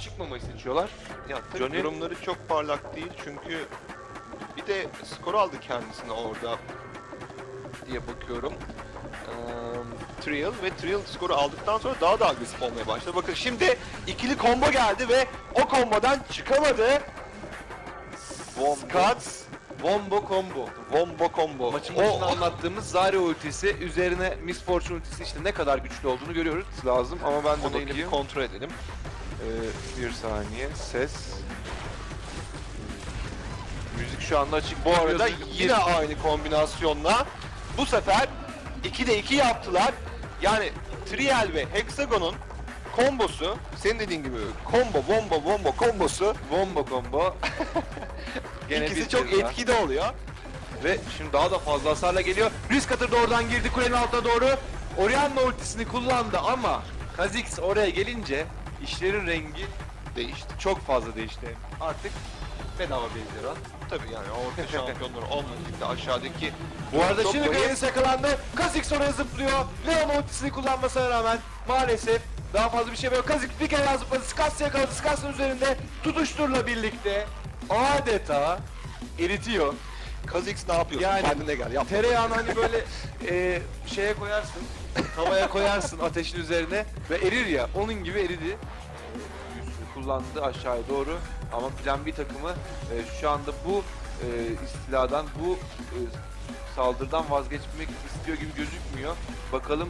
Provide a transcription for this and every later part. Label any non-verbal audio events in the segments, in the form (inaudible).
çıkmamayı seçiyorlar. Ya tabii Johnny- durumları çok parlak değil çünkü bir de skor aldı kendisine orada diye bakıyorum. Ee, Trial ve Trial skoru aldıktan sonra daha da agresif olmaya başladı. Bakın şimdi ikili combo geldi ve o kombodan çıkamadı. Scott Wombo combo. Wombo combo. Maçın O- başında anlattığımız Zarya ultisi üzerine Miss Fortune ultisi işte ne kadar güçlü olduğunu görüyoruz lazım ama ben de onu bir kontrol edelim. Ee, bir saniye ses. Müzik şu anda açık. Bu arada yine aynı kombinasyonla bu sefer 2'de 2 yaptılar. Yani Trial ve Hexagon'un kombosu, senin dediğin gibi combo, bomba, bomba kombosu Wombo combo. (laughs) Gene ikisi çok daha. etkili oluyor. Ve şimdi daha da fazla hasarla geliyor. Risk Cutter da oradan girdi kulenin altına doğru. Orianna ultisini kullandı ama Kha'Zix oraya gelince işlerin rengi Değişti. çok fazla değişti. Artık bedava bir ejderha. Tabii yani orta şampiyonları olmadıkça aşağıdaki Bu arada Çok şimdi. Kaenis yakalandı. Kha'Zix oraya zıplıyor. Leon ultisini kullanmasına rağmen maalesef daha fazla bir şey yok. Kha'Zix bir kere zıpladı. Skas'ı yakaladı. Skas'ın üzerinde tutuşturla birlikte adeta eritiyor. Kha'Zix ne yapıyor? Yani- Kendine gel. Yap. Tereyağını hani böyle e, şeye koyarsın, tavaya koyarsın ateşin üzerine ve erir ya, onun gibi eridi. Yüzünü kullandı aşağıya doğru ama Plan B takımı e, şu anda bu e, istiladan, bu e, saldırıdan vazgeçmek istiyor gibi gözükmüyor. Bakalım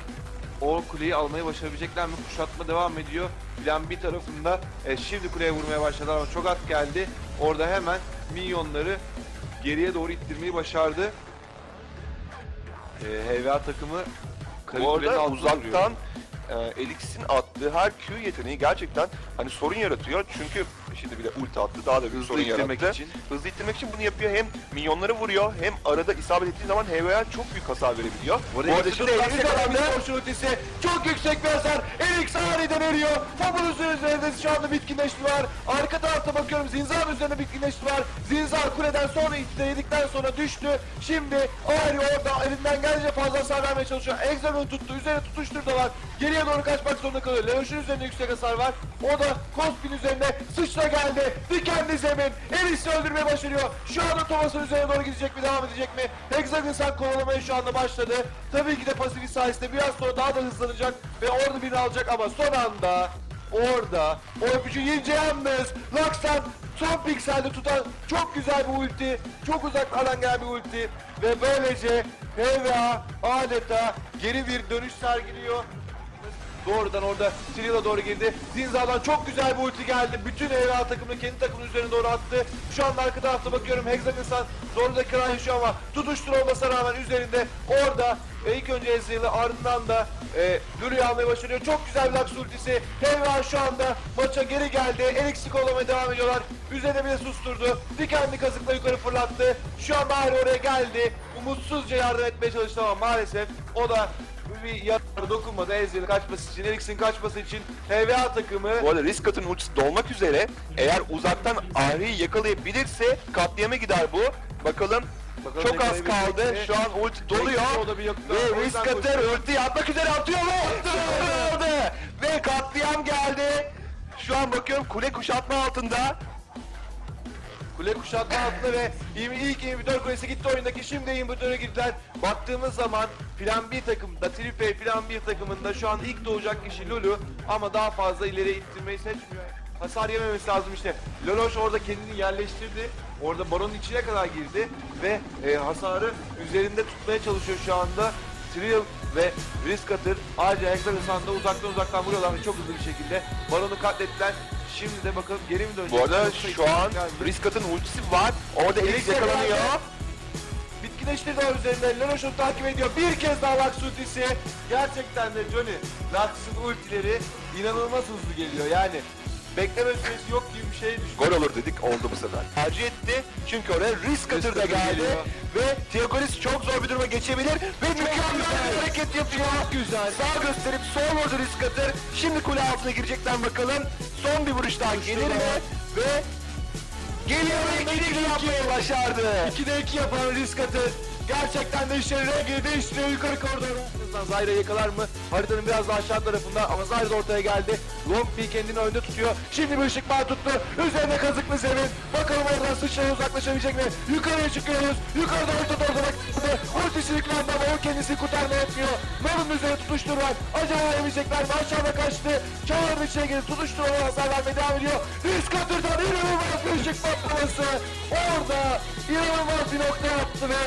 o kuleyi almayı başarabilecekler mi? Kuşatma devam ediyor. Plan B tarafında e, şimdi kuleye vurmaya başladılar ama çok at geldi. Orada hemen minyonları geriye doğru ittirmeyi başardı. Ee, HVA takımı altına uzaktan e, Elix'in attığı her Q yeteneği gerçekten hani sorun yaratıyor. Çünkü şimdi bir de ulti attı daha da bir hızlı sorun ittirmek yarattı. için. Hızlı ittirmek için bunu yapıyor. Hem minyonları vuruyor hem arada isabet ettiği zaman HV'ye çok büyük hasar verebiliyor. Bu arada şimdi Elix yakalandı. Fortune ultisi çok yüksek bir hasar. Elix aniden eriyor. Fabulous üzerinde şu anda bitkinleşti var. Arka tarafta bakıyorum Zinzar üzerine bitkinleşti var. Zinzar kuleden sonra itti yedikten sonra düştü. Şimdi Ari orada elinden gelince fazla hasar vermeye çalışıyor. Examen tuttu. Üzerine tutuşturdular. Geriye doğru kaçmak zorunda kalıyor. Leon'un üzerinde yüksek hasar var. O da Cospin üzerine sıçra geldi. Dikenli zemin. Elis'i öldürmeye başarıyor. Şu anda Thomas'ın üzerine doğru gidecek mi? Devam edecek mi? Hexagon sen kovalamaya şu anda başladı. Tabii ki de pasif sayesinde biraz sonra daha da hızlanacak ve orada birini alacak ama son anda orada o öpücü yiyince yalnız Lux'tan son pikselde tutan çok güzel bir ulti, çok uzaklardan gelen bir ulti ve böylece HVA adeta geri bir dönüş sergiliyor. Doğrudan orada Trial'a doğru girdi. Zinza'dan çok güzel bir ulti geldi. Bütün HVA takımını kendi takımının üzerine doğru attı. Şu anda arka tarafta bakıyorum Hexagon'san zorunda kıran şu ama tutuştur olmasına rağmen üzerinde orada e, ilk önce Ezreal'ı ardından da e, Lulu'yu almayı başarıyor. Çok güzel bir Lux ultisi. HVA şu anda maça geri geldi. Elixir kollamaya devam ediyorlar. Üzerine bile susturdu. Dikenli kazıkla yukarı fırlattı. Şu anda Ahri oraya geldi. Umutsuzca yardım etmeye çalıştı ama maalesef o da bir yararı dokunmadı Ezreal'in kaçması için, Elixir'in kaçması için HVA takımı Bu arada Riskat'ın ultisi dolmak üzere. Eğer uzaktan Ahri'yi yakalayabilirse katliama gider bu. Bakalım Bakalım çok az kaldı. Şu an ulti doluyor. Ve koşuyor. ultiyi atmak üzere atıyor mu? Attı! Ve katliam geldi. Şu an bakıyorum kule kuşatma altında. Kule kuşatma altında ve ilk 24 kulesi gitti oyundaki şimdi 24'e girdiler. Baktığımız zaman Plan B takımda, Triple Plan B takımında şu an ilk doğacak kişi Lulu ama daha fazla ileriye ittirmeyi seçmiyor. Hasar yememesi lazım işte. Loloş orada kendini yerleştirdi. Orada baronun içine kadar girdi ve e, hasarı üzerinde tutmaya çalışıyor şu anda. Trill ve Risk Atır ayrıca Hexagon'da uzaktan uzaktan vuruyorlar ve çok hızlı bir şekilde baronu katlettiler. Şimdi de bakalım geri mi dönecek? Bu arada şu an geldi. Riskat'ın ultisi var. Orada Elix yakalanıyor. Bitkileştirdi o üzerinde. Leroş'u takip ediyor. Bir kez daha Lux ultisi. Gerçekten de Johnny, Lux'ın ultileri inanılmaz hızlı geliyor. Yani bekleme süresi yok gibi bir şey düşünüyorum. Gol olur dedik oldu bu sefer. Tercih etti çünkü oraya risk atır da geldi geliyor. ve Tiagonis çok zor bir duruma geçebilir ve mükemmel güzel. bir hareket yapıyor. Çok güzel. Sağ gösterip sol vurdu risk atır. Şimdi kule altına girecekler bakalım. Son bir vuruş daha gelir mi? Ve geliyor ve ikinci yapmayı başardı. 2'de 2 yapan risk atır. Gerçekten de işleri rengi değiştiriyor yukarı koridora. Zyra yakalar mı? Haritanın biraz daha aşağı tarafında ama Zyra da ortaya geldi. Longby kendini önde tutuyor. Şimdi bir ışık bağ tuttu. Üzerine kazıklı zemin. Bakalım oradan sıçraya uzaklaşabilecek mi? Yukarıya çıkıyoruz. Yukarıda orta ortalık. Ultisi yüklendi ama o kendisi kurtarma yapmıyor. Norun üzerine tutuştur var. Acaba yapabilecekler mi? Aşağıda kaçtı. Çağırın içine girdi. Tutuşturma hasar vermeye devam ediyor. Risk atırdan inanılmaz bir ışık patlaması. Orada inanılmaz bir nokta yaptı ve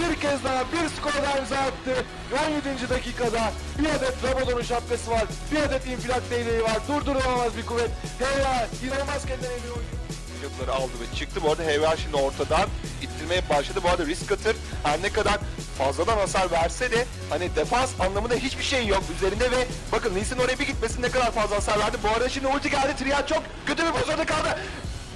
bir kez daha bir skor daha imza attı. 17. dakikada bir adet Rabadon'un şapkası var. Bir adet infilak değneği var. Durdurulamaz bir kuvvet. Heya inanılmaz kendine bir oyun. aldı ve çıktı. Bu arada HVA şimdi ortadan ittirmeye başladı. Bu arada risk atır her ne kadar fazladan hasar verse de hani defans anlamında hiçbir şey yok üzerinde ve bakın Lee Sin oraya bir gitmesin ne kadar fazla hasar verdi. Bu arada şimdi ulti geldi. Triad çok kötü bir pozisyonda kaldı.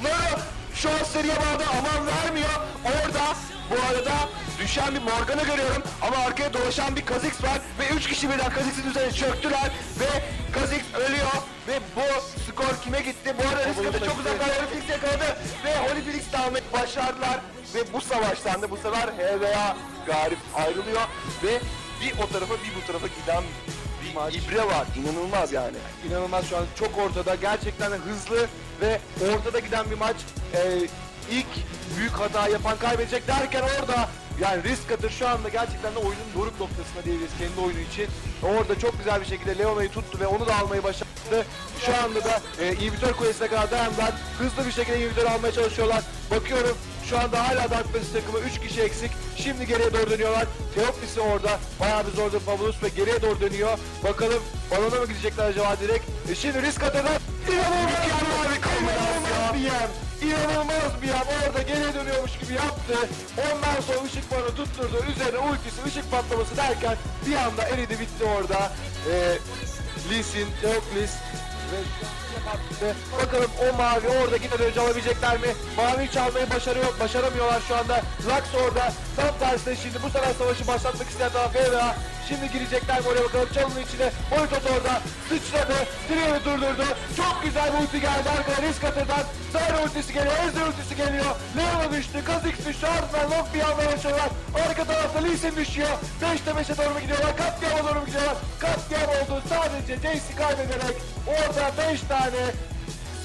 Nero şu an seriye bağlı aman vermiyor. Orada bu arada düşen bir Morgan'ı görüyorum ama arkaya dolaşan bir Kha'Zix var ve 3 kişi birden Kha'Zix'in üzerine çöktüler ve Kha'Zix ölüyor ve bu skor kime gitti? Bu arada risk atı çok uzaklar Holy Felix yakaladı ve de almayı başardılar ve bu savaştan da bu sefer HVA galip ayrılıyor ve bir o tarafa bir bu tarafa giden bir Maç. ibre var. İnanılmaz yani. İnanılmaz şu an çok ortada. Gerçekten de hızlı ve ortada giden bir maç. Ee, ilk büyük hata yapan kaybedecek derken orada yani risk atır şu anda gerçekten de oyunun doruk noktasına diyebiliriz kendi oyunu için. Orada çok güzel bir şekilde Leona'yı tuttu ve onu da almayı başardı. Şu anda da e, inhibitör kulesine kadar dayandılar. Hızlı bir şekilde inhibitörü almaya çalışıyorlar. Bakıyorum şu anda hala Dark Passage takımı 3 kişi eksik. Şimdi geriye doğru dönüyorlar. Teoklis'i orada. Bayağı bir zordu Fabulous ve geriye doğru dönüyor. Bakalım balona mı gidecekler acaba direkt? E şimdi risk atıyorlar. İnanılmaz bir kombinasyon. İnanılmaz bir yer. Orada geriye dönüyormuş gibi yaptı. Ondan sonra ışık barı tutturdu. Üzerine ultisi, ışık patlaması derken bir anda eridi bitti orada. Ee, Lee Sin, Teoklis ve. Bakalım o mavi orada gitmeden önce alabilecekler mi? Mavi çalmayı başarıyor, başaramıyorlar şu anda. Lux orada. Tam tersine şimdi bu sefer savaşı başlatmak isteyen taraf FVA. Şimdi girecekler oraya bakalım. Çalının içine. Boyutot orada. Sıçradı. Trio'yu durdurdu. Çok güzel bir ulti geldi. Arkada risk atırdan. Zayra ultisi geliyor. Ezreal ultisi geliyor. Leona düştü. Kha'Zix düştü. Ardından Lock bir almaya başlıyorlar. Arka tarafta Lee düşüyor. 5'te 5'e doğru mu gidiyorlar? Katliama doğru mu gidiyorlar? Katliam oldu. Sadece Jace'i kaybederek orada 5 tane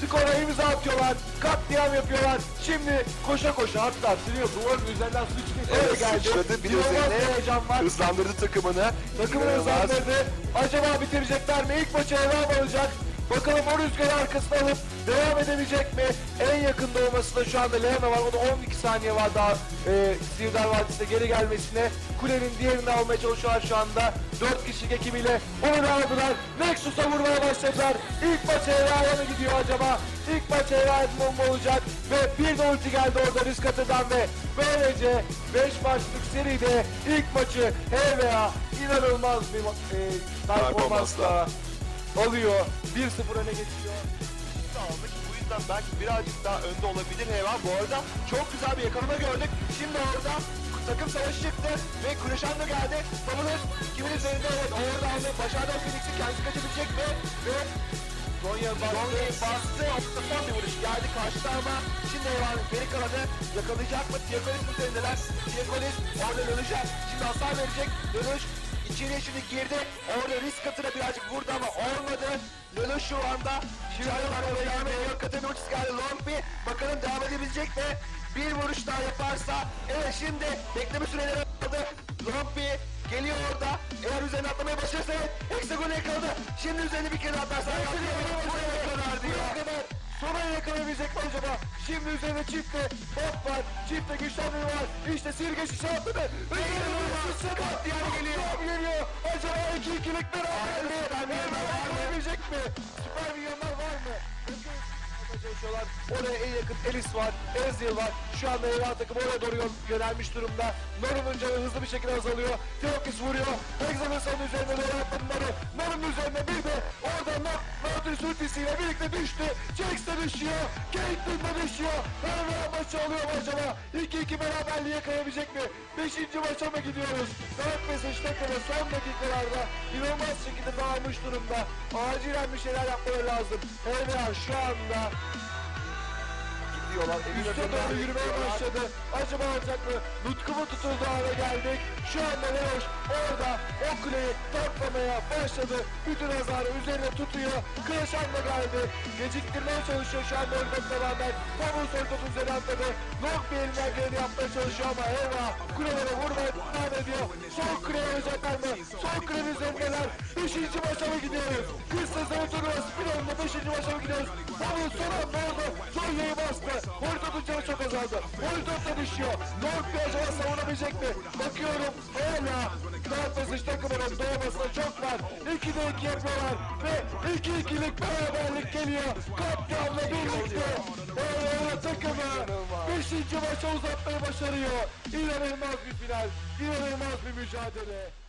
skora imza atıyorlar. Katliam yapıyorlar. Şimdi koşa koşa hatta sürüyor. Duvarın üzerinden öyle Evet, geldi. sıçradı. Bir üzerine heyecan var. Hızlandırdı takımını. Takımını hızlandırdı. Acaba bitirecekler mi? İlk maçı Eva alacak. Bakalım o rüzgarı arkasına alıp devam edebilecek mi? En yakında olması da şu anda Leona var. O da 12 saniye var daha e, Sirdar Vadisi'ne geri gelmesine. Kulenin diğerini almaya çalışıyorlar şu anda. 4 kişilik ekibiyle onu aldılar. Nexus'a vurmaya başladılar. İlk maç Eva'ya mı gidiyor acaba? İlk maç Eva'ya mı olacak? Ve bir de ulti geldi orada risk atıdan ve böylece 5 maçlık seride ilk maçı HVA inanılmaz bir e, performansla alıyor. 1-0 öne geçiyor. aldık. Bu yüzden belki birazcık daha önde olabilir Heva. Bu arada çok güzel bir yakalama gördük. Şimdi orada takım savaşı çıktı ve Crescendo geldi. Savunur kimin üzerinde evet orada aldı. Başardı Phoenix'i kendisi kaçabilecek mi? Ve Zonya Zonya'yı bastı. Ortada son bir vuruş geldi karşıda ama şimdi Heva'nın geri kalanı yakalayacak mı? Diakonis üzerindeler. Diakonis orada dönecek. Şimdi hasar verecek. Dönüş İçeriye şimdi girdi. Orada risk katına birazcık vurdu ama olmadı. Lolo şu anda aralar oraya gelmeye yok katına ultisi geldi. Lompi bakalım devam edebilecek mi? Bir vuruş daha yaparsa evet şimdi bekleme süreleri aldı. Lompi geliyor orada. Eğer üzerine atlamaya başarırsa evet. Hexagon'u yakaladı. Şimdi üzerine bir kere atarsa kadar diyor. Buraya kadar. Sona yakalayabilecek mi acaba? Şimdi üzerine çifte bot var. Çifte güçlendirme var. İşte sirge şişe atladı. Ve inanılmaz sakat yani geliyor. geliyor. Acaba iki ikilik beraberliği. Yakalayabilecek mi? Süper milyonlar var mı? çalışıyorlar. Oraya en yakın Elis var, Ezreal var. Şu anda Evra takımı oraya doğru yön- yönelmiş durumda. Norun'un canı hızlı bir şekilde azalıyor. Teokis vuruyor. Hexagon'un üzerine doğru atladı Noru. Norun'un üzerine bir ultisiyle birlikte düştü. Jax de düşüyor. Caitlyn de düşüyor. Evra maçı alıyor acaba? 2-2 beraberliği yakalayabilecek mi? 5. maça mı gidiyoruz? Dark Passage takımı son dakikalarda inanılmaz şekilde dağılmış durumda. Acilen bir şeyler yapmaları lazım. Evra şu anda tutuyorlar. Üste doğru yürümeye başladı. Acaba olacak mı? Nutku mu tutuldu hale geldik. Şu anda Leroş orada o kuleyi toplamaya başladı. Bütün hasarı üzerine tutuyor. Kılıçan da geldi. Geciktirmeye çalışıyor şu anda Oldot'la beraber. Pamuk Oldot üzerine atladı. Long bir elinden geleni yapmaya çalışıyor ama Eva kulelere vurmaya devam ediyor. Son kuleye alacaklar mı? Son kulenin üzerindeler. Beşinci maça mı gidiyoruz? Kız sezonu turnuvası finalinde beşinci maça mı gidiyoruz? Pamuk son anda oldu. Zonya'yı bastı. Oldot'un canı çok azaldı. Oldot da düşüyor. Bir acaba savunabilecek mi? Bakıyorum hala Dört basış takımının doğmasına çok var. 2'de 2 yapıyorlar ve 2-2'lik beraberlik geliyor. Kaptanla birlikte Oğlan takımı 5. maça uzatmayı başarıyor. İnanılmaz bir final, inanılmaz bir mücadele.